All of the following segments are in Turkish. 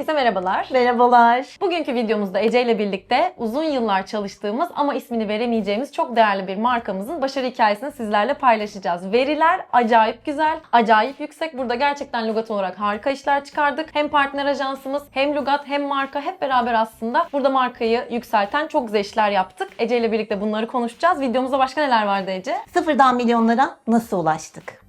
Herkese merhabalar. Merhabalar. Bugünkü videomuzda Ece ile birlikte uzun yıllar çalıştığımız ama ismini veremeyeceğimiz çok değerli bir markamızın başarı hikayesini sizlerle paylaşacağız. Veriler acayip güzel, acayip yüksek. Burada gerçekten Lugat olarak harika işler çıkardık. Hem partner ajansımız, hem Lugat, hem marka hep beraber aslında burada markayı yükselten çok güzel işler yaptık. Ece ile birlikte bunları konuşacağız. Videomuzda başka neler vardı Ece? Sıfırdan milyonlara nasıl ulaştık?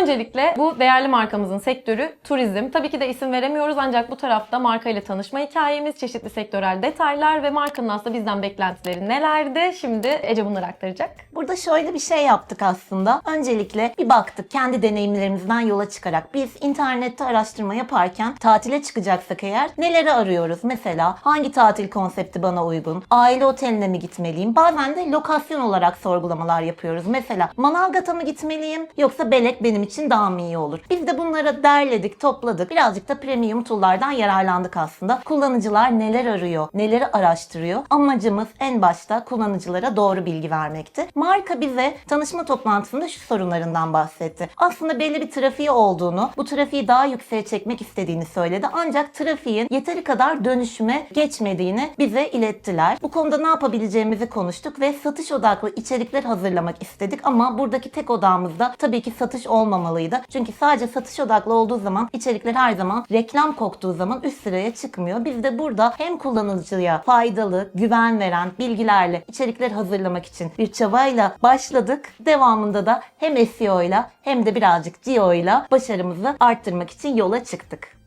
Öncelikle bu değerli markamızın sektörü turizm. Tabii ki de isim veremiyoruz ancak bu tarafta marka ile tanışma hikayemiz, çeşitli sektörel detaylar ve markanın aslında bizden beklentileri nelerdi? Şimdi Ece bunları aktaracak. Burada şöyle bir şey yaptık aslında. Öncelikle bir baktık kendi deneyimlerimizden yola çıkarak. Biz internette araştırma yaparken tatile çıkacaksak eğer neleri arıyoruz? Mesela hangi tatil konsepti bana uygun? Aile oteline mi gitmeliyim? Bazen de lokasyon olarak sorgulamalar yapıyoruz. Mesela Manavgat'a mı gitmeliyim yoksa Belek benim için daha mı iyi olur? Biz de bunları derledik, topladık. Birazcık da premium tool'lardan yararlandık aslında. Kullanıcılar neler arıyor, neleri araştırıyor? Amacımız en başta kullanıcılara doğru bilgi vermekti. Marka bize tanışma toplantısında şu sorunlarından bahsetti. Aslında belli bir trafiği olduğunu, bu trafiği daha yükseğe çekmek istediğini söyledi. Ancak trafiğin yeteri kadar dönüşüme geçmediğini bize ilettiler. Bu konuda ne yapabileceğimizi konuştuk ve satış odaklı içerikler hazırlamak istedik ama buradaki tek odamızda tabii ki satış olmamalıydı. Çünkü sadece satış odaklı olduğu zaman içerikler her zaman reklam koktuğu zaman üst sıraya çıkmıyor. Biz de burada hem kullanıcıya faydalı, güven veren bilgilerle içerikler hazırlamak için bir çabayla başladık. Devamında da hem SEO ile hem de birazcık GEO ile başarımızı arttırmak için yola çıktık.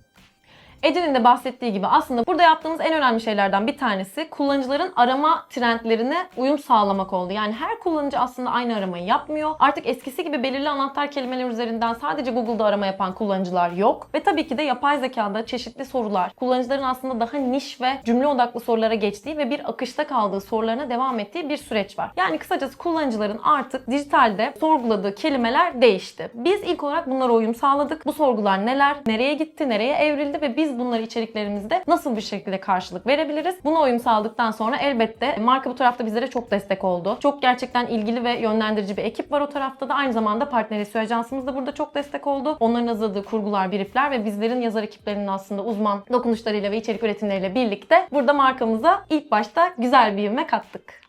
Ece'nin de bahsettiği gibi aslında burada yaptığımız en önemli şeylerden bir tanesi kullanıcıların arama trendlerine uyum sağlamak oldu. Yani her kullanıcı aslında aynı aramayı yapmıyor. Artık eskisi gibi belirli anahtar kelimeler üzerinden sadece Google'da arama yapan kullanıcılar yok. Ve tabii ki de yapay zekada çeşitli sorular, kullanıcıların aslında daha niş ve cümle odaklı sorulara geçtiği ve bir akışta kaldığı sorularına devam ettiği bir süreç var. Yani kısacası kullanıcıların artık dijitalde sorguladığı kelimeler değişti. Biz ilk olarak bunlara uyum sağladık. Bu sorgular neler, nereye gitti, nereye evrildi ve biz bunları içeriklerimizde nasıl bir şekilde karşılık verebiliriz? Buna uyum sağladıktan sonra elbette marka bu tarafta bizlere çok destek oldu. Çok gerçekten ilgili ve yönlendirici bir ekip var o tarafta da. Aynı zamanda partner SEO ajansımız da burada çok destek oldu. Onların hazırladığı kurgular, briefler ve bizlerin yazar ekiplerinin aslında uzman dokunuşlarıyla ve içerik üretimleriyle birlikte burada markamıza ilk başta güzel bir ivme kattık.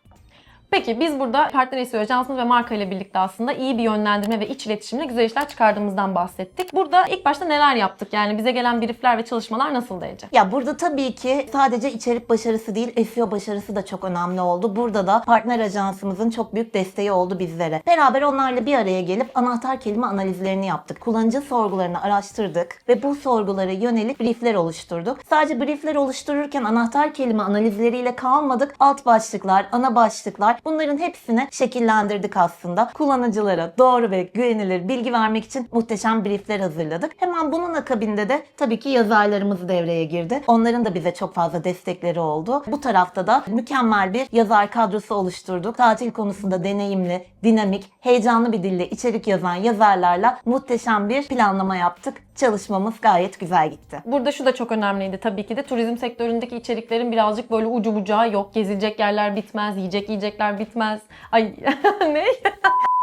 Peki biz burada partner SEO ajansımız ve marka ile birlikte aslında iyi bir yönlendirme ve iç iletişimle güzel işler çıkardığımızdan bahsettik. Burada ilk başta neler yaptık? Yani bize gelen briefler ve çalışmalar nasıldı Ece? Ya burada tabii ki sadece içerik başarısı değil SEO başarısı da çok önemli oldu. Burada da partner ajansımızın çok büyük desteği oldu bizlere. Beraber onlarla bir araya gelip anahtar kelime analizlerini yaptık. Kullanıcı sorgularını araştırdık ve bu sorgulara yönelik briefler oluşturduk. Sadece briefler oluştururken anahtar kelime analizleriyle kalmadık. Alt başlıklar, ana başlıklar bunların hepsini şekillendirdik aslında. Kullanıcılara doğru ve güvenilir bilgi vermek için muhteşem briefler hazırladık. Hemen bunun akabinde de tabii ki yazarlarımız devreye girdi. Onların da bize çok fazla destekleri oldu. Bu tarafta da mükemmel bir yazar kadrosu oluşturduk. Tatil konusunda deneyimli, dinamik, heyecanlı bir dille içerik yazan yazarlarla muhteşem bir planlama yaptık. Çalışmamız gayet güzel gitti. Burada şu da çok önemliydi tabii ki de turizm sektöründeki içeriklerin birazcık böyle ucu bucağı yok. Gezilecek yerler bitmez, yiyecek yiyecekler bitmez. Ay ne?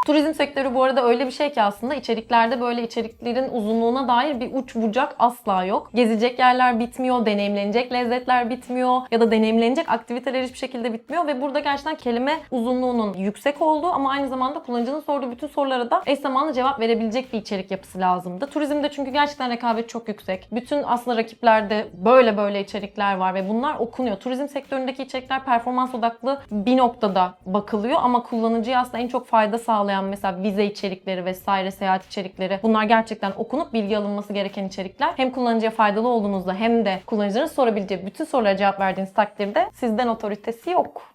Turizm sektörü bu arada öyle bir şey ki aslında içeriklerde böyle içeriklerin uzunluğuna dair bir uç bucak asla yok. Gezilecek yerler bitmiyor, deneyimlenecek lezzetler bitmiyor ya da deneyimlenecek aktiviteler hiçbir şekilde bitmiyor ve burada gerçekten kelime uzunluğunun yüksek olduğu ama aynı zamanda kullanıcının sorduğu bütün sorulara da eş zamanlı cevap verebilecek bir içerik yapısı lazımdı. Turizmde çünkü gerçekten rekabet çok yüksek. Bütün aslında rakiplerde böyle böyle içerikler var ve bunlar okunuyor. Turizm sektöründeki içerikler performans odaklı bir noktada bakılıyor ama kullanıcıya aslında en çok fayda sağlayan mesela vize içerikleri vesaire seyahat içerikleri bunlar gerçekten okunup bilgi alınması gereken içerikler. Hem kullanıcıya faydalı olduğunuzda hem de kullanıcıların sorabileceği bütün sorulara cevap verdiğiniz takdirde sizden otoritesi yok.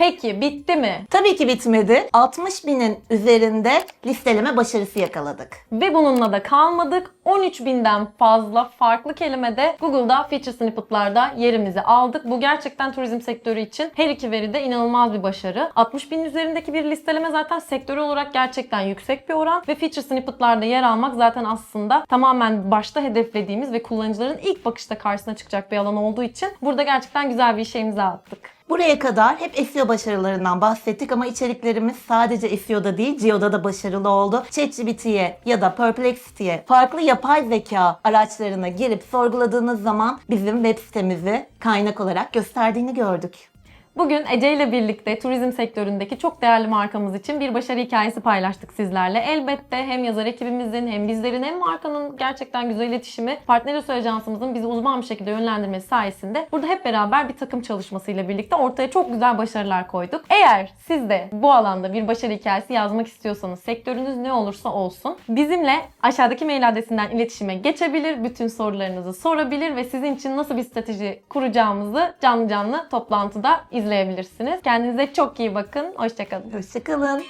Peki bitti mi? Tabii ki bitmedi. 60 binin üzerinde listeleme başarısı yakaladık. Ve bununla da kalmadık. 13 binden fazla farklı kelimede Google'da feature snippet'larda yerimizi aldık. Bu gerçekten turizm sektörü için her iki veride inanılmaz bir başarı. 60 binin üzerindeki bir listeleme zaten sektörel olarak gerçekten yüksek bir oran ve feature snippet'larda yer almak zaten aslında tamamen başta hedeflediğimiz ve kullanıcıların ilk bakışta karşısına çıkacak bir alan olduğu için burada gerçekten güzel bir işe imza attık. Buraya kadar hep SEO başarılarından bahsettik ama içeriklerimiz sadece SEO'da değil, GEO'da da başarılı oldu. ChatGPT'ye ya da Perplexity'ye farklı yapay zeka araçlarına girip sorguladığınız zaman bizim web sitemizi kaynak olarak gösterdiğini gördük. Bugün Ece ile birlikte turizm sektöründeki çok değerli markamız için bir başarı hikayesi paylaştık sizlerle. Elbette hem yazar ekibimizin hem bizlerin hem markanın gerçekten güzel iletişimi, partner söz ajansımızın bizi uzman bir şekilde yönlendirmesi sayesinde burada hep beraber bir takım çalışmasıyla birlikte ortaya çok güzel başarılar koyduk. Eğer siz de bu alanda bir başarı hikayesi yazmak istiyorsanız, sektörünüz ne olursa olsun bizimle aşağıdaki mail adresinden iletişime geçebilir, bütün sorularınızı sorabilir ve sizin için nasıl bir strateji kuracağımızı canlı canlı toplantıda izleyebilirsiniz. Kendinize çok iyi bakın. Hoşçakalın. Hoşçakalın.